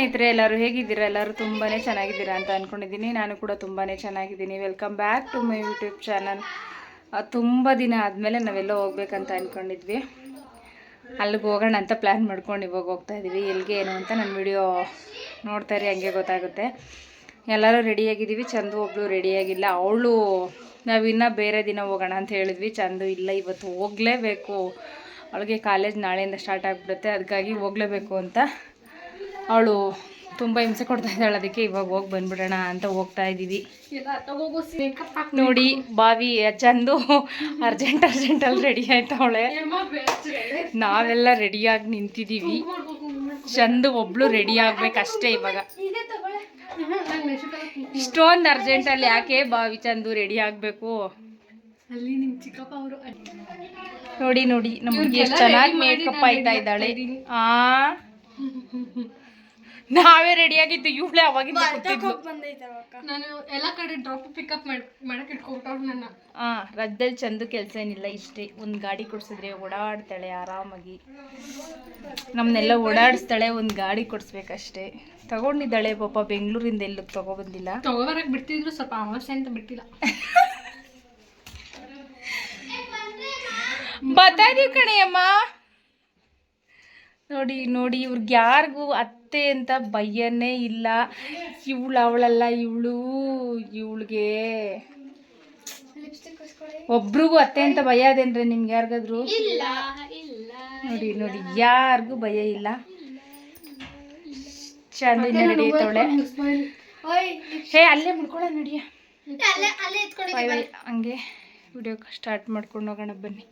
ಸ್ನೇಹಿತರೆ, ಎಲ್ಲರೂ ಹೇಗಿದ್ದೀರಾ? ಎಲ್ಲರೂ ತುಂಬಾ ಚೆನ್ನಾಗಿದ್ದೀರಾ ಅಂತ ಅಂದ್ಕೊಂಡಿದ್ದೀನಿ ನಾನು ಕೂಡ ತುಂಬಾ ಚೆನ್ನಾಗಿದ್ದೀನಿ. Welcome back to my YouTube channel ತುಂಬ ದಿನ ಆದಮೇಲೆ ನಾವೆಲ್ಲ ಹೋಗ್ಬೇಕಂತ ಅಂದ್ಕೊಂಡಿದ್ವಿ ಅಲ್ಲಿಗೆ ಹೋಗೋಣ ಅಂತ ಪ್ಲ್ಯಾನ್ ಮಾಡ್ಕೊಂಡು ಇವಾಗ ಹೋಗ್ತಾ ಇದ್ದೀವಿ ಎಲ್ಲಿಗೆ ಏನು ಅಂತ ನನ್ನ ವಿಡಿಯೋ ನೋಡ್ತಾ ಇರಿ, ಹಂಗೆ ಗೊತ್ತಾಗುತ್ತೆ. ಎಲ್ಲರೂ ರೆಡಿಯಾಗಿದ್ದೀವಿ ಚಂದು ಒಬ್ಬಳು ರೆಡಿಯಾಗಿಲ್ಲ ಅವಳು ನಾವಿನ್ನೂ ಬೇರೆ ದಿನ ಹೋಗೋಣ ಅಂತ ಹೇಳಿದ್ವಿ. ಚಂದು ಇಲ್ಲ, ಇವತ್ತು ಹೋಗಲೇಬೇಕು. ಅವಳಿಗೆ ಕಾಲೇಜ್ ನಾಳೆಯಿಂದ ಸ್ಟಾರ್ಟ್ ಆಗಿಬಿಡುತ್ತೆ. ಅದಕ್ಕಾಗಿ ಹೋಗಲೇಬೇಕು ಅಂತ ಅವಳು ತುಂಬ ಹಿಂಸೆ ಕೊಡ್ತಾ ಇದ್ದಾಳೆ ಅದಕ್ಕೆ ಇವಾಗ ಹೋಗಿ ಬಂದ್ಬಿಡೋಣ ಅಂತ ಹೋಗ್ತಾ ಇದ್ದೀವಿ. ನೋಡಿ ಬಾವಿ ಚಂದು ಅರ್ಜೆಂಟ್ ಅರ್ಜೆಂಟಲ್ಲಿ ರೆಡಿ ಆಯ್ತವಳೆ. ನಾವೆಲ್ಲ ರೆಡಿಯಾಗಿ ನಿಂತಿದ್ದೀವಿ. ಚಂದು ಒಬ್ಳು ರೆಡಿ ಆಗ್ಬೇಕಷ್ಟೇ ಇವಾಗ. ಇಷ್ಟೊಂದು ಅರ್ಜೆಂಟಲ್ಲಿ ಯಾಕೆ ಬಾವಿ ಚಂದು ರೆಡಿ ಆಗಬೇಕು? ಅಲ್ಲಿ ನಿಮ್ ಚಿಕ್ಕಪ್ಪ ಅವರು ನೋಡಿ ನೋಡಿ ನಮ್ಗೆ ಎಷ್ಟು ಚೆನ್ನಾಗಿ ಮೇಕಪ್ ಆಯ್ತಾ ಇದ್ದಾಳೆ. ಆ? ನಾವೇ ರೆಡಿ ಆಗಿದ್ದು ಇವಳೆ ಅವಾಗಿಂದ ಕೂತಿದ್ಲು ನಾನು ಎಲ್ಲ ಕಡೆ ಡ್ರಾಪ್ ಪಿಕಪ್ ಮಾಡಕ್ ನನ್ನ. ಆ ರಜದಲ್ಲಿ ಚಂದ ಕೆಲಸ ಏನಿಲ್ಲ ಇಷ್ಟೇ. ಒಂದು ಗಾಡಿ ಕೊಡ್ಸಿದ್ರೆ ಓಡಾಡ್ತಾಳೆ ಆರಾಮಾಗಿ. ನಮ್ಮನ್ನೆಲ್ಲ ಓಡಾಡಿಸ್ತಾಳೆ ಒಂದು ಗಾಡಿ ಕೊಡ್ಸ್ಬೇಕಷ್ಟೇ. ತಗೊಂಡಿದ್ದಾಳೆ ಪಾಪ ಬೆಂಗಳೂರಿಂದ ಎಲ್ಲೂ ತಗೊಬಂದಿಲ್ಲ ತಗೋಬರಕ್ ಬಿಡ್ತಿದ್ರು ಸ್ವಲ್ಪ ಅವಶ್ಯ ಅಂತ ಬಿಟ್ಟಿಲ್ಲ. ಬರ್ತಾ ಇದೀವಿ ಕಣೆಯಮ್ಮ ನೋಡಿ ನೋಡಿ ಇವ್ರಿಗೆ ಯಾರಿಗೂ ಅತ್ತೆ ಅಂತ ಭಯನೇ ಇಲ್ಲ. ಇವಳು ಅವಳಲ್ಲ ಇವಳು ಇವಳಿಗೆ. ಒಬ್ರಿಗೂ ಅತ್ತೆ ಅಂತ ಭಯ ಅದೇನ್ರಿ ನಿಮ್ಗೆ ಯಾರಿಗಾದ್ರು? ಇಲ್ಲ ಇಲ್ಲ. ನೋಡಿ ನೋಡಿ ಯಾರಿಗೂ ಭಯ ಇಲ್ಲ. ಚಂದಿನ ನಡೆಯುತ್ತವಳೆ ಹೇ ಅಲ್ಲೇ ಮುಡ್ಕೊಳ್ಳ ನಡಿಯ. ಹಂಗೆ ವಿಡಿಯೋ ಸ್ಟಾರ್ಟ್ ಮಾಡ್ಕೊಂಡು ಹೋಗೋಣ ಬನ್ನಿ.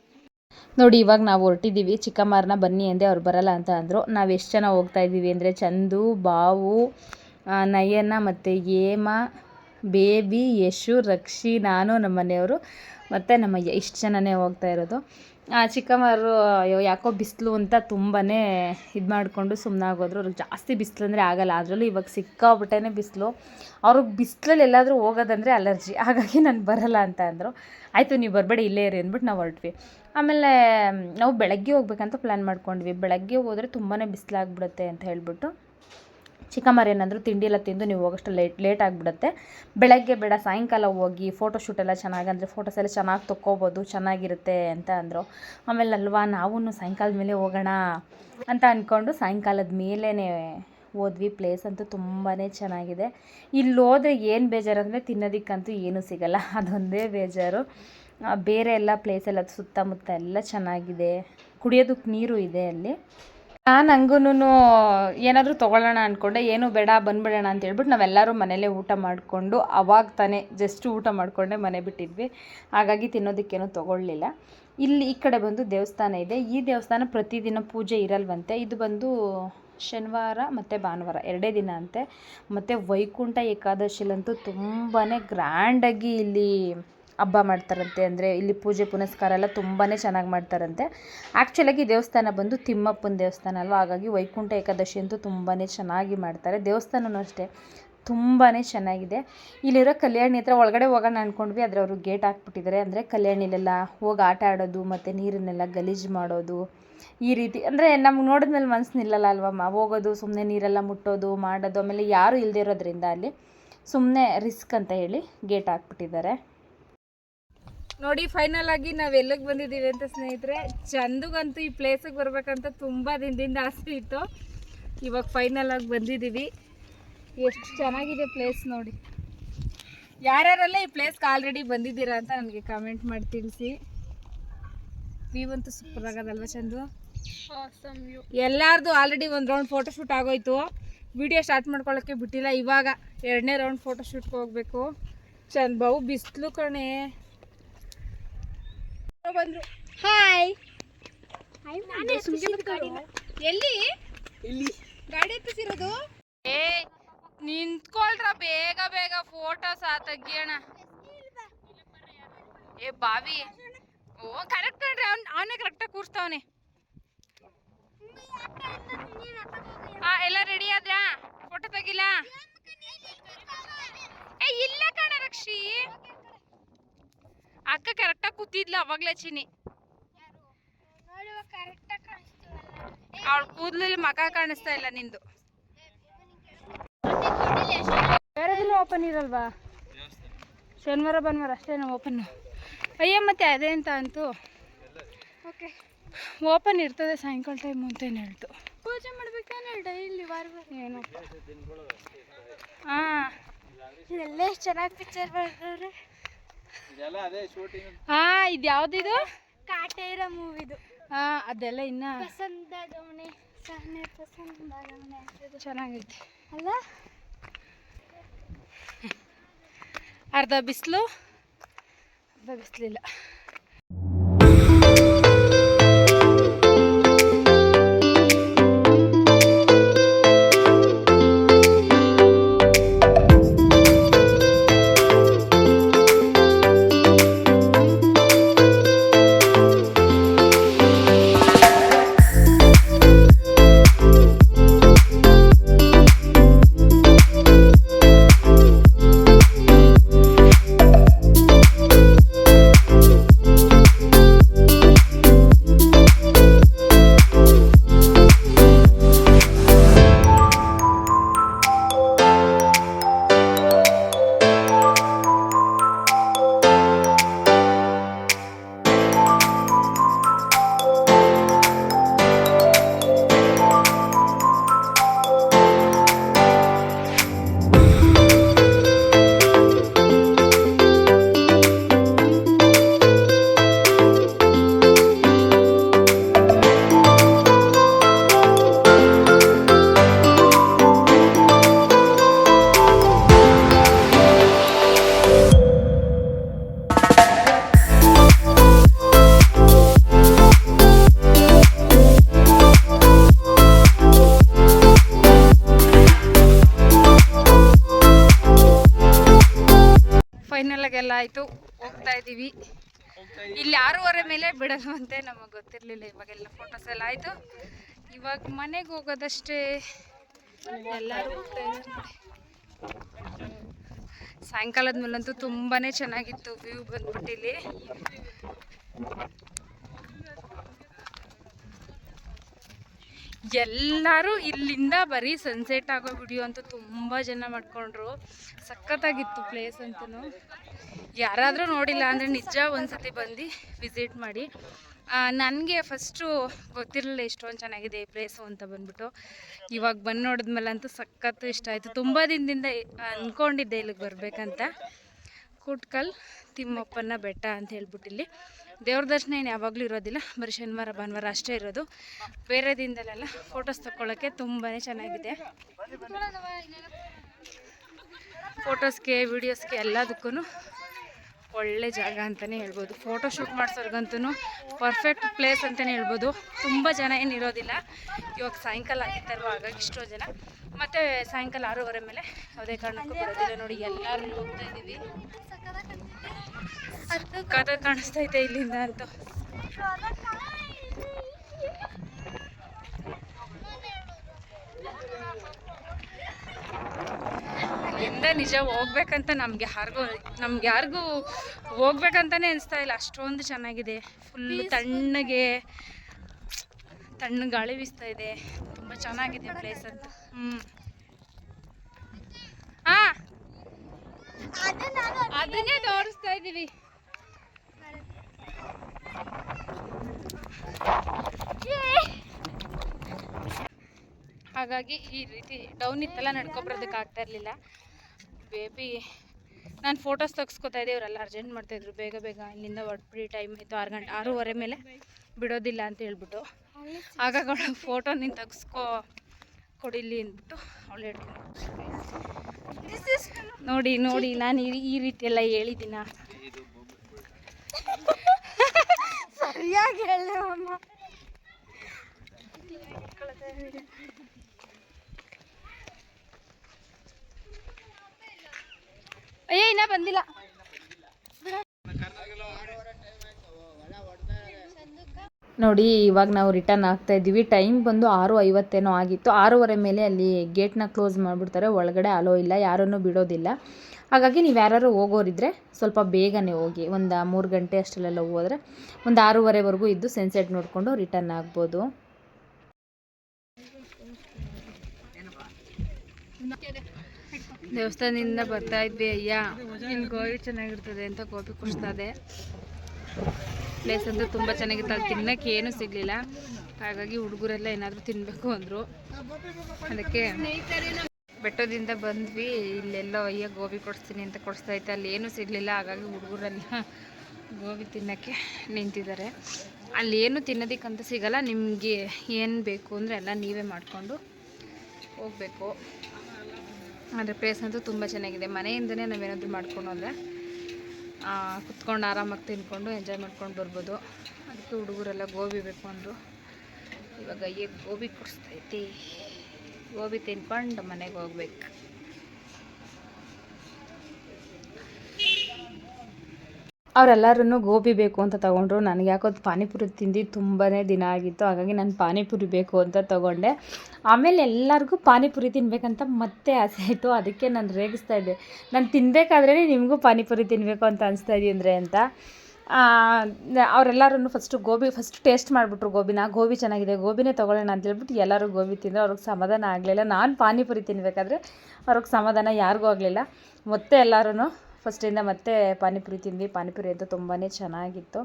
ನೋಡಿ, ಇವಾಗ ನಾವು ಹೊರಟಿದ್ದೀವಿ. ಚಿಕ್ಕಮ್ಮಾರನ್ನ ಬನ್ನಿ ಅಂದೆ ಅವ್ರು ಬರಲ್ಲ ಅಂತ ಅಂದರು. ನಾವು ಎಷ್ಟು ಜನ ಹೋಗ್ತಾ ಇದ್ದೀವಿ ಅಂದರೆ ಚಂದು, ಬಾವು ನಯನ ಮತ್ತು ಹೇಮ, ಬೇಬಿ, ಯಶು, ರಕ್ಷಿ, ನಾನು ನಮ್ಮ ಮನೆಯವರು ಮತ್ತು ನಮ್ಮ ಇಷ್ಟು ಜನನೇ ಹೋಗ್ತಾ ಇರೋದು. ಚಿಕ್ಕಮ್ಮರು, ಅಯ್ಯೋ, ಯಾಕೋ ಬಿಸಿಲು ಅಂತ ತುಂಬಾ ಇದು ಮಾಡಿಕೊಂಡು ಸುಮ್ಮನಾಗೋದ್ರು ಅವ್ರಿಗೆ ಜಾಸ್ತಿ ಬಿಸಿಲು ಅಂದರೆ ಆಗಲ್ಲ. ಅದರಲ್ಲೂ ಇವಾಗ ಸಿಕ್ಕಾಬಿಟ್ಟೆ ಬಿಸಿಲು. ಅವ್ರಿಗೆ ಬಿಸಿಲಲ್ಲಿ ಎಲ್ಲಾದರೂ ಹೋಗೋದಂದರೆ ಅಲರ್ಜಿ. ಹಾಗಾಗಿ ನಾನು ಬರಲ್ಲ ಅಂತ ಅಂದರು. ಆಯಿತು, ನೀವು ಬರಬೇಡಿ, ಇಲ್ಲೇ ಇರಿ ಅಂದ್ಬಿಟ್ಟು ನಾವು ಹೊರಟ್ವಿ. ಆಮೇಲೆ, ನಾವು ಬೆಳಗ್ಗೆ ಹೋಗ್ಬೇಕಂತ ಪ್ಲ್ಯಾನ್ ಮಾಡ್ಕೊಂಡ್ವಿ. ಬೆಳಗ್ಗೆ ಹೋದರೆ ತುಂಬಾ ಬಿಸಿಲಾಗ್ಬಿಡುತ್ತೆ ಅಂತ ಹೇಳ್ಬಿಟ್ಟು ಚಿಕ್ಕಮ್ಮರು ಏನಾದರೂ ತಿಂಡಿ ಎಲ್ಲ ತಿಂದು ನೀವು ಹೋಗೋಷ್ಟು ಲೇಟ್ ಲೇಟ್ ಆಗಿಬಿಡುತ್ತೆ. ಬೆಳಗ್ಗೆ ಬೇಡ, ಸಾಯಂಕಾಲ ಹೋಗಿ ಫೋಟೋ ಶೂಟ್ ಎಲ್ಲ ಚೆನ್ನಾಗಿ, ಅಂದರೆ ಫೋಟೋಸ್ ಎಲ್ಲ ಚೆನ್ನಾಗಿ ತೊಕ್ಕೋಬೋದು, ಚೆನ್ನಾಗಿರುತ್ತೆ ಅಂತ ಅಂದರು. ಆಮೇಲೆ ಅಲ್ವಾ ನಾವೂ ಸಾಯಂಕಾಲದ ಮೇಲೆ ಹೋಗೋಣ ಅಂತ ಅಂದ್ಕೊಂಡು ಸಾಯಂಕಾಲದ ಮೇಲೇ ಹೋದ್ವಿ. ಪ್ಲೇಸ್ ಅಂತೂ ತುಂಬಾ ಚೆನ್ನಾಗಿದೆ. ಇಲ್ಲಿ ಹೋದ್ರೆ ಏನು ಬೇಜಾರು ಅಂದರೆ ತಿನ್ನೋದಕ್ಕಂತೂ ಏನೂ ಸಿಗಲ್ಲ. ಅದೊಂದೇ ಬೇಜಾರು. ಬೇರೆ ಎಲ್ಲ ಪ್ಲೇಸ್ ಎಲ್ಲ ಸುತ್ತಮುತ್ತ ಎಲ್ಲ ಚೆನ್ನಾಗಿದೆ. ಕುಡಿಯೋದಕ್ಕೆ ನೀರು ಇದೆ ಅಲ್ಲಿ. ನಾನು ಹಂಗೂ ಏನಾದರೂ ತೊಗೊಳ್ಳೋಣ ಅಂದ್ಕೊಂಡೆ ಏನು ಬೇಡ, ಬಂದ್ಬಿಡೋಣ ಅಂತ ಹೇಳ್ಬಿಟ್ಟು ನಾವೆಲ್ಲರೂ ಮನೇಲೇ ಊಟ ಮಾಡಿಕೊಂಡು ಅವಾಗ ತಾನೇ ಜಸ್ಟ್ ಊಟ ಮಾಡಿಕೊಂಡೆ ಮನೆ ಬಿಟ್ಟಿದ್ವಿ. ಹಾಗಾಗಿ ತಿನ್ನೋದಕ್ಕೇನು ತೊಗೊಳ್ಳಿಲ್ಲ. ಇಲ್ಲಿ ಈ ಕಡೆ ಬಂದು ದೇವಸ್ಥಾನ ಇದೆ. ಈ ದೇವಸ್ಥಾನ ಪ್ರತಿದಿನ ಪೂಜೆ ಇರಲ್ವಂತೆ. ಇದು ಬಂದು ಶನಿವಾರ ಮತ್ತು ಭಾನುವಾರ, ಎರಡೇ ದಿನ ಅಂತೆ. ಮತ್ತು ವೈಕುಂಠ ಏಕಾದಶಿಲಂತೂ ತುಂಬಾ ಗ್ರ್ಯಾಂಡಾಗಿ ಇಲ್ಲಿ ಹಬ್ಬ ಮಾಡ್ತಾರಂತೆ ಅಂದರೆ ಇಲ್ಲಿ ಪೂಜೆ ಪುನಸ್ಕಾರ ಎಲ್ಲ ತುಂಬಾ ಚೆನ್ನಾಗಿ ಮಾಡ್ತಾರಂತೆ. ಆ್ಯಕ್ಚುಲಾಗಿ ದೇವಸ್ಥಾನ ಬಂದು ತಿಮ್ಮಪ್ಪನ ದೇವಸ್ಥಾನ ಅಲ್ವಾ? ಹಾಗಾಗಿ ವೈಕುಂಠ ಏಕಾದಶಿ ಅಂತೂ ತುಂಬಾ ಚೆನ್ನಾಗಿ ಮಾಡ್ತಾರೆ. ದೇವಸ್ಥಾನವೂ ಅಷ್ಟೇ ತುಂಬಾ ಚೆನ್ನಾಗಿದೆ. ಇಲ್ಲಿರೋ ಕಲ್ಯಾಣಿ ಹತ್ರ ಒಳಗಡೆ ಹೋಗೋಣ ಅಂದ್ಕೊಂಡ್ವಿ ಆದರೆ ಅವರು ಗೇಟ್ ಹಾಕ್ಬಿಟ್ಟಿದ್ದಾರೆ. ಅಂದರೆ ಕಲ್ಯಾಣಿಲೆಲ್ಲ ಹೋಗಿ ಆಟ ಆಡೋದು, ಮತ್ತು ನೀರನ್ನೆಲ್ಲ ಗಲೀಜು ಮಾಡೋದು, ಈ ರೀತಿ. ಅಂದರೆ ನಮ್ಗೆ ನೋಡಿದ್ಮೇಲೆ ಮನಸ್ಸು ನಿಲ್ಲಲ್ಲ ಅಲ್ವಮ್ಮ ಹೋಗೋದು ಸುಮ್ಮನೆ ನೀರೆಲ್ಲ ಮುಟ್ಟೋದು, ಮಾಡೋದು, ಆಮೇಲೆ ಯಾರೂ ಇಲ್ಲದೆ ಇರೋದ್ರಿಂದ ಅಲ್ಲಿ ಸುಮ್ಮನೆ ರಿಸ್ಕ್ ಅಂತ ಹೇಳಿ ಗೇಟ್ ಹಾಕ್ಬಿಟ್ಟಿದ್ದಾರೆ. ನೋಡಿ ಫೈನಲ್ ಆಗಿ ನಾವು ಎಲ್ಲಿಗೆ ಬಂದಿದ್ದೀವಿ ಅಂತ ಸ್ನೇಹಿತರೆ ಚಂದಗಂತೂ ಈ ಪ್ಲೇಸಿಗೆ ಬರ್ಬೇಕಂತ ತುಂಬ ದಿನದಿಂದ ಆಸೆ ಇತ್ತು. ಇವಾಗ ಫೈನಲ್ ಆಗಿ ಬಂದಿದ್ದೀವಿ. ಎಷ್ಟು ಚೆನ್ನಾಗಿದೆ ಪ್ಲೇಸ್ ನೋಡಿ. ಯಾರ್ಯಾರೆಲ್ಲ ಈ ಪ್ಲೇಸ್ಗೆ ಆಲ್ರೆಡಿ ಬಂದಿದ್ದೀರಾ ಅಂತ ನನಗೆ ಕಮೆಂಟ್ ಮಾಡಿ ತಿಳಿಸಿ. ವ್ಯೂ ಅಂತೂ ಸೂಪರ್ ಆಗೋದಲ್ವ ಚಂದು? ಎಲ್ಲಾರ್ದು ಆಲ್ರೆಡಿ ಒಂದು ರೌಂಡ್ ಫೋಟೋಶೂಟ್ ಆಗೋಯ್ತು. ವಿಡಿಯೋ ಸ್ಟಾರ್ಟ್ ಮಾಡ್ಕೊಳ್ಳೋಕ್ಕೆ ಬಿಟ್ಟಿಲ್ಲ ಇವಾಗ ಎರಡನೇ ರೌಂಡ್ ಫೋಟೋಶೂಟ್ಗೆ ಹೋಗಬೇಕು ಹೋಗ್ಬೇಕು. ಚಂದ ಬಾವು ಬಿಸಿಲು ಕಣೆ. ಬಂದ್ರು. ಹಾಯ್ ಎಲ್ಲಿ? ಇಲ್ಲಿ. ಗಾಡಿ ಎತ್ತಿಸಿರೋದು? ಏ ನಿಂತ್ಕೊಳ್ರ ಬೇಗ ಬೇಗ ಫೋಟೋಸ್ ಆ ತೆಗಿಯೋಣ. ಏ ಬಾವಿ. ಓ ಕರೆಕ್ಟ್ ಕಣ್ರಿ ಅವ್ನ ಅವನೇ ಕರೆಕ್ಟಾಗಿ ಕೂರ್ಸ್ತಾವನೆ. ಆ ಎಲ್ಲ ರೆಡಿ ಆದ್ರಾ? ಫೋಟೋ ತೆಗಿಲ್ಲ ಏ ಇಲ್ಲ ಕಣ ರಕ್ಷಿ. ಅಕ್ಕ ಕರೆಕ್ಟಾಗಿ ಕೂತಿದ್ಲ ಅವಾಗ್ಲೇ ಚಿನಿ ಅವಳ ಕೂದಲಲ್ಲಿ ಮಕ ಕಾಣಿಸ್ತಾ ಇಲ್ಲ ನಿಂದು. ಬೇರೆ ದಿನ ಓಪನ್ ಇರಲ್ವಾ? ಶನಿವಾರ ಭಾನುವಾರ ನಾವು ಓಪನ್ ಅಯ್ಯ ಮತ್ತೆ ಅದೇ ಅಂತ ಅಂತು. ಓಕೆ ಓಪನ್ ಇರ್ತದೆ ಸಾಯಂಕಾಲ ಟೈಮು ಅಂತ ಏನು ಹೇಳ್ತು. ಪೂಜೆ ಮಾಡ್ಬೇಕಾನೆ ಡೈಲಿ ವಾರ ಏನು. ಹಾಂ ಎಲ್ಲ ಎಷ್ಟು ಚೆನ್ನಾಗಿ ಪಿಕ್ಚರ್ ಬರ್ತಾರೆ ಹಾಂ ಇದು ಯಾವುದಿದು ಕಾಟೇರ ಮೂವಿದು ಹಾ ಅದೆಲ್ಲ ಇನ್ನ ಪಸಂದ ಗಮನೆ ಸಹನೆ ಪಸಂದ ಗಮನೆ ಚೆನ್ನಾಗೈತೆ. ಅಲ್ಲ? ಅರ್ಧ ಬಿಸಿಲು ಅರ್ಧ ಬಿಸಿಲಿಲ್ಲ. ಆಯಿತು, ಹೋಗ್ತಾ ಇದ್ದೀವಿ ಇಲ್ಲಿ ಆರೂವರೆ ಮೇಲೆ ಬಿಡಲು ಅಂತ ನಮಗೆ ಗೊತ್ತಿರಲಿಲ್ಲ, ಇವಾಗೆಲ್ಲ ಫೋಟೋಸ್ ಎಲ್ಲ ಆಯಿತು. ಇವಾಗ ಮನೆಗೆ ಹೋಗೋದಷ್ಟೇ ಎಲ್ಲರೂ. ಸಾಯಂಕಾಲದ ಮೇಲಂತೂ ತುಂಬಾ ಚೆನ್ನಾಗಿತ್ತು ವ್ಯೂ ಬಂದ್ಬಿಟ್ಟು ಎಲ್ಲರೂ ಇಲ್ಲಿಂದ ಬರೀ ಸನ್ಸೆಟ್ ಆಗೋ ವಿಡಿಯೋ ಅಂತೂ ತುಂಬ ಜನ ಮಾಡ್ಕೊಂಡ್ರು. ಸಖತ್ತಾಗಿತ್ತು ಪ್ಲೇಸ್ ಅಂತೂ. ಯಾರಾದರೂ ನೋಡಿಲ್ಲ ಅಂದರೆ ನಿಜ ಒಂದ್ಸತಿ ಬಂದು ವಿಸಿಟ್ ಮಾಡಿ. ನನಗೆ ಫಸ್ಟು ಗೊತ್ತಿರಲಿಲ್ಲ ಇಷ್ಟೊಂದು ಚೆನ್ನಾಗಿದೆ ಈ ಪ್ಲೇಸು ಅಂತ ಬಂದ್ಬಿಟ್ಟು. ಇವಾಗ ಬಂದು ನೋಡಿದ್ಮೇಲೆ ಅಂತೂ ಸಖತ್ತು ಇಷ್ಟ ಆಯಿತು. ತುಂಬ ದಿನದಿಂದ ಅಂದ್ಕೊಂಡಿದ್ದೆ ಇಲ್ಲಿಗೆ ಬರಬೇಕಂತ. ಕೂಟ್ಕಲ್ ತಿಮ್ಮಪ್ಪನ ಬೆಟ್ಟ ಅಂತ ಹೇಳ್ಬಿಟ್ಟು ಇಲ್ಲಿ. ದೇವ್ರ ದರ್ಶನ ಏನು ಯಾವಾಗಲೂ ಇರೋದಿಲ್ಲ. ಬರೀ ಶನಿವಾರ, ಭಾನುವಾರ ಅಷ್ಟೇ ಇರೋದು. ಬೇರೆ ದಿನದಲ್ಲೆಲ್ಲ ಫೋಟೋಸ್ ತಗೊಳ್ಳೋಕ್ಕೆ ತುಂಬಾ ಚೆನ್ನಾಗಿದೆ. ಫೋಟೋಸ್ಗೆ ವೀಡಿಯೋಸ್ಗೆ ಎಲ್ಲದಕ್ಕೂ ಒಳ್ಳೆ ಜಾಗ ಅಂತಲೇ ಹೇಳ್ಬೋದು. ಫೋಟೋ ಶೂಟ್ ಮಾಡ್ಸೋರ್ಗಂತೂ ಪರ್ಫೆಕ್ಟ್ ಪ್ಲೇಸ್ ಅಂತಲೇ ಹೇಳ್ಬೋದು. ತುಂಬ ಜನ ಏನು ಇರೋದಿಲ್ಲ. ಇವಾಗ ಸಾಯಂಕಾಲ ಆಗಿತ್ತಲ್ವ? ಹಾಗಾಗಿ ಇಷ್ಟೋ ಜನ. ಮತ್ತು ಸಾಯಂಕಾಲ ಆರೂವರೆ ಮೇಲೆ ಯಾವುದೇ ಕಾರಣಕ್ಕೂ ಬರೋದಿಲ್ಲ ನೋಡಿ ಎಲ್ಲರೂ ಹೋಗ್ತಾ ಇದ್ದೀವಿ. ಕದ ಇದೆ ಇಲ್ಲಿಂದ ಅಂತೂ. ಇಲ್ಲಿಂದ ನಿಜ ಹೋಗ್ಬೇಕಂತ ನಮ್ಗೆ ಯಾರಿಗೂ ನಮ್ಗೆ ಯಾರಿಗೂ ಹೋಗ್ಬೇಕಂತಾನೆ ಅನಿಸ್ತಾ ಇಲ್ಲ. ಅಷ್ಟೊಂದು ಚೆನ್ನಾಗಿದೆ. ಫುಲ್ ತಣ್ಣಗೆ. ತಣ್ಣ ಗಾಳಿ ಬೀಸ್ತಾ ಇದೆ. ತುಂಬ ಚೆನ್ನಾಗಿದೆ ಪ್ಲೇಸ್ ಅಂತ. ಹ್ಞೂ ಹಾಂ ಅದನ್ನೇ ತೋರಿಸ್ತಾ ಇದ್ದೀವಿ. ಹಾಗಾಗಿ ಈ ರೀತಿ ಡೌನ್ ಇತ್ತೆಲ್ಲ, ನಡ್ಕೊಬರೋದಕ್ಕೆ ಆಗ್ತಾ ಇರಲಿಲ್ಲ. ಬೇಬಿ ನಾನು ಫೋಟೋಸ್ ತೆಗ್ಸ್ಕೊತಾ ಇದ್ದೆ, ಇವರೆಲ್ಲ ಅರ್ಜೆಂಟ್ ಮಾಡ್ತಾಯಿದ್ರು ಬೇಗ ಬೇಗ ಇಲ್ಲಿಂದ ಹೊರಟ್ಬಿಡಿ ಟೈಮ್ ಇತ್ತು ಆರು ಗಂಟೆ, ಆರೂವರೆ ಮೇಲೆ ಬಿಡೋದಿಲ್ಲ ಅಂತ ಹೇಳ್ಬಿಟ್ಟು. ಆಗಾಗ ಫೋಟೋ ನೀನು ತೆಗ್ಸ್ಕೋ ಕೊಡಿಲಿ ಅಂದ್ಬಿಟ್ಟು ಅವಳು ಹೇಳ್ಕೊಂಡು ನೋಡಿ ನೋಡಿ ನಾನು ಈ- ಈ ರೀತಿ ಎಲ್ಲ ಹೇಳಿದ್ದೀನ. ಸರಿಯಾಗಿ ಹೇಳ ಅಯ್ಯ ಇನ್ನ ಬಂದಿಲ್ಲ. ನೋಡಿ, ಇವಾಗ ನಾವು ರಿಟರ್ನ್ ಆಗ್ತಾ ಇದ್ದೀವಿ. ಟೈಮ್ ಬಂದು ಆರು ಐವತ್ತೇನೋ ಆಗಿತ್ತು. ಆರೂವರೆ ಮೇಲೆ ಅಲ್ಲಿ ಗೇಟ್ನ ಕ್ಲೋಸ್ ಮಾಡಿಬಿಡ್ತಾರೆ. ಒಳಗಡೆ ಅಲೋ ಇಲ್ಲ, ಯಾರನ್ನೂ ಬಿಡೋದಿಲ್ಲ. ಹಾಗಾಗಿ ನೀವು ಯಾರು ಹೋಗೋರಿದ್ರೆ ಸ್ವಲ್ಪ ಬೇಗನೆ ಹೋಗಿ. ಒಂದು ಮೂರು ಗಂಟೆ ಅಷ್ಟರಲ್ಲೆಲ್ಲ ಹೋದರೆ ಒಂದು ಆರೂವರೆವರೆಗೂ ಇದ್ದು ಸೆನ್ಸೆಟ್ ನೋಡಿಕೊಂಡು ರಿಟರ್ನ್ ಆಗ್ಬೋದು. ದೇವಸ್ಥಾನದಿಂದ ಬರ್ತಾ ಇದ್ವಿ ಅಯ್ಯ. ಗೋವಿ ಚೆನ್ನಾಗಿರ್ತದೆ ಅಂತ ಗೋಪಿ ಕೊಡಿಸ್ತಾ ಇದೆ. ಪ್ಲೇಸ್ ಅಂತೂ ತುಂಬ ಚೆನ್ನಾಗಿತ್ತು ಅಲ್ಲಿ ತಿನ್ನೋಕ್ಕೆ ಏನೂ ಸಿಗಲಿಲ್ಲ. ಹಾಗಾಗಿ ಹುಡುಗರೆಲ್ಲ ಏನಾದರೂ ತಿನ್ನಬೇಕು ಅಂದರು. ಅದಕ್ಕೆ ಬೆಟ್ಟದಿಂದ ಬಂದ್ವಿ. ಇಲ್ಲೆಲ್ಲ, ಅಯ್ಯ, ಗೋಬಿ ಕೊಡಿಸ್ತೀನಿ ಅಂತ ಕೊಡಿಸ್ತಾ ಇತ್ತು ಅಲ್ಲಿ ಏನೂ ಸಿಗಲಿಲ್ಲ. ಹಾಗಾಗಿ ಹುಡುಗರೆಲ್ಲ ಗೋಬಿ ತಿನ್ನೋಕ್ಕೆ ನಿಂತಿದ್ದಾರೆ. ಅಲ್ಲಿ ಏನು ತಿನ್ನೋದಕ್ಕಂತ ಸಿಗಲ್ಲ. ನಿಮಗೆ ಏನು ಬೇಕು ಅಂದರೆ ಎಲ್ಲ ನೀವೇ ಮಾಡಿಕೊಂಡು ಹೋಗಬೇಕು. ಆದರೆ ಪ್ಲೇಸ್ ಅಂತೂ ತುಂಬ ಚೆನ್ನಾಗಿದೆ. ಮನೆಯಿಂದನೇ ನಾವೇನಾದರೂ ಮಾಡ್ಕೊಂಡು ಹೋದರೆ ಕುತ್ಕೊಂಡು ಆರಾಮಾಗಿ ತಿನ್ಕೊಂಡು ಎಂಜಾಯ್ ಮಾಡ್ಕೊಂಡು ಬರ್ಬೋದು. ಅದಕ್ಕೆ ಹುಡುಗರೆಲ್ಲ ಗೋಬಿ ಬೇಕು ಅಂದರು. ಇವಾಗ ಅಯ್ಯ ಗೋಬಿ ಕುಡಿಸ್ತೈತಿ. ಗೋಬಿ ತಿನ್ಕೊಂಡು ಮನೆಗೆ ಹೋಗ್ಬೇಕು. ಅವರೆಲ್ಲರೂ ಗೋಬಿ ಬೇಕು ಅಂತ ತೊಗೊಂಡ್ರು. ನನಗೆ ಯಾಕೋ ಪಾನಿಪುರಿ ತಿಂದು ತುಂಬಾ ದಿನ ಆಗಿತ್ತು. ಹಾಗಾಗಿ ನಾನು ಪಾನಿಪುರಿ ಬೇಕು ಅಂತ ತೊಗೊಂಡೆ. ಆಮೇಲೆ ಎಲ್ಲರಿಗೂ ಪಾನಿಪುರಿ ತಿನ್ನಬೇಕಂತ ಮತ್ತೆ ಆಸೆ ಆಯಿತು ಅದಕ್ಕೆ ನಾನು ರೇಗಿಸ್ತಾ ಇದ್ದೆ. ನಾನು ತಿನ್ನಬೇಕಾದ್ರೇ ನಿಮಗೂ ಪಾನಿಪುರಿ ತಿನ್ನಬೇಕು ಅಂತ ಅನಿಸ್ತಾ ಅಂದರೆ ಅಂತ. ಅವರೆಲ್ಲರೂ ಫಸ್ಟು ಗೋಬಿ ಫಸ್ಟ್ ಟೇಸ್ಟ್ ಮಾಡಿಬಿಟ್ರು ಗೋಬಿನ. ಗೋಬಿ ಚೆನ್ನಾಗಿದೆ, ಗೋಬಿನೇ ತೊಗೊಳ್ಳೋಣ ಅಂತ ಹೇಳ್ಬಿಟ್ಟು ಎಲ್ಲರೂ ಗೋಬಿ ತಿಂದರೆ. ಅವ್ರಿಗೆ ಸಮಾಧಾನ ಆಗಲಿಲ್ಲ. ನಾನು ಪಾನಿಪುರಿ ತಿನ್ನಬೇಕಾದ್ರೆ ಅವ್ರಿಗೆ ಸಮಾಧಾನ ಯಾರಿಗೂ ಆಗಲಿಲ್ಲ. ಮತ್ತೆ ಎಲ್ಲರೂ ಫಸ್ಟಿಂದ ಮತ್ತೆ ಪಾನಿಪುರಿ ತಿಂದ್ವಿ. ಪಾನಿಪುರಿ ಅಂತೂ ತುಂಬಾ ಚೆನ್ನಾಗಿತ್ತು.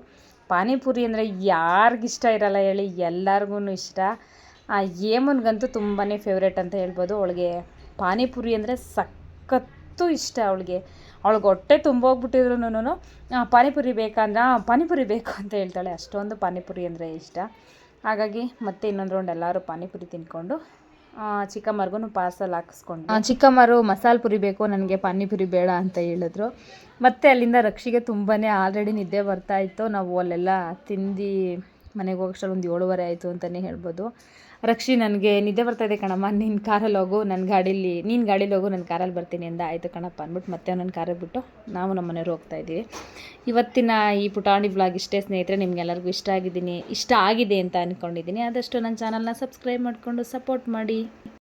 ಪಾನಿಪುರಿ ಅಂದರೆ ಯಾರಿಗಿಷ್ಟ ಇರಲ್ಲ ಹೇಳಿ ಎಲ್ಲರಿಗೂ ಇಷ್ಟ. ಆ ಏಮನ್ಗಂತೂ ತುಂಬಾ ಫೇವ್ರೇಟ್ ಅಂತ ಹೇಳ್ಬೋದು. ಅವಳಿಗೆ ಪಾನಿಪುರಿ ಅಂದರೆ ಸಖತ್ತು ಇಷ್ಟ ಅವಳಿಗೆ. ಅವಳಿಗೆ ಹೊಟ್ಟೆ ತುಂಬೋಗ್ಬಿಟ್ಟಿದ್ರು ಪಾನಿಪುರಿ ಬೇಕಂದ್ರೆ "ಆ, ಪಾನಿಪುರಿ ಬೇಕು ಅಂತ ಹೇಳ್ತಾಳೆ. ಅಷ್ಟೊಂದು ಪಾನಿಪುರಿ ಅಂದರೆ ಇಷ್ಟ. ಹಾಗಾಗಿ ಮತ್ತೆ ಇನ್ನೊಂದು ರೌಂಡ್ ಎಲ್ಲರೂ ಪಾನಿಪುರಿ ತಿನ್ಕೊಂಡು ಚಿಕ್ಕಮ್ಮರ್ಗೂ ಪಾರ್ಸಲ್ ಹಾಕಿಸ್ಕೊಂಡು ಚಿಕ್ಕಮ್ಮರು ಮಸಾಲೆ ಪುರಿ ಬೇಕು ನನಗೆ ಪಾನಿಪುರಿ ಬೇಡ ಅಂತ ಹೇಳಿದ್ರು. ಮತ್ತೆ ಅಲ್ಲಿಂದ ರಕ್ಷಿಗೆ ತುಂಬಾ ಆಲ್ರೆಡಿ ನಿದ್ದೆ ಬರ್ತಾಯಿತ್ತು ನಾವು ಅಲ್ಲೆಲ್ಲ ತಿಂದು ಮನೆಗೆ ಹೋಗೋಷ್ಟರಲ್ಲಿ ಒಂದು ಏಳುವರೆ ಆಯಿತು ಅಂತಲೇ ಹೇಳ್ಬೋದು. ರಕ್ಷಿ ನನಗೆ ನಿದ್ದೆ ಬರ್ತಾ ಇದೆ ಕಣಮ್ಮ. ನಿನ್ನ ಕಾರಲ್ಲಿ ಹೋಗು ನನ್ನ ಗಾಡೀಲಿ, ನೀನು ಗಾಡೀಲಿ ಹೋಗು ನನ್ನ ಕಾರಲ್ಲಿ ಬರ್ತೀನಿ ಅಂದ. ಆಯಿತು ಕಣಪ್ಪ ಅಂದ್ಬಿಟ್ಟು ಮತ್ತೆ ನನ್ನ ಕಾರಲ್ಲಿ ಬಿಟ್ಟು ನಾವು ನಮ್ಮ ಮನೆಯವ್ರು ಹೋಗ್ತಾ ಇದ್ದೀವಿ. ಇವತ್ತಿನ ಈ ಪುಟಾಣಿ ಬ್ಲಾಗ್ ಇಷ್ಟೇ ಸ್ನೇಹಿತರೆ, ನಿಮ್ಗೆಲ್ಲರಿಗೂ ಇಷ್ಟ ಆಗಿದ್ದೀನಿ, ಇಷ್ಟ ಆಗಿದೆ ಅಂತ ಅಂದ್ಕೊಂಡಿದ್ದೀನಿ ಆದಷ್ಟು ನನ್ನ ಚಾನಲ್ನ ಸಬ್ಸ್ಕ್ರೈಬ್ ಮಾಡಿಕೊಂಡು ಸಪೋರ್ಟ್ ಮಾಡಿ.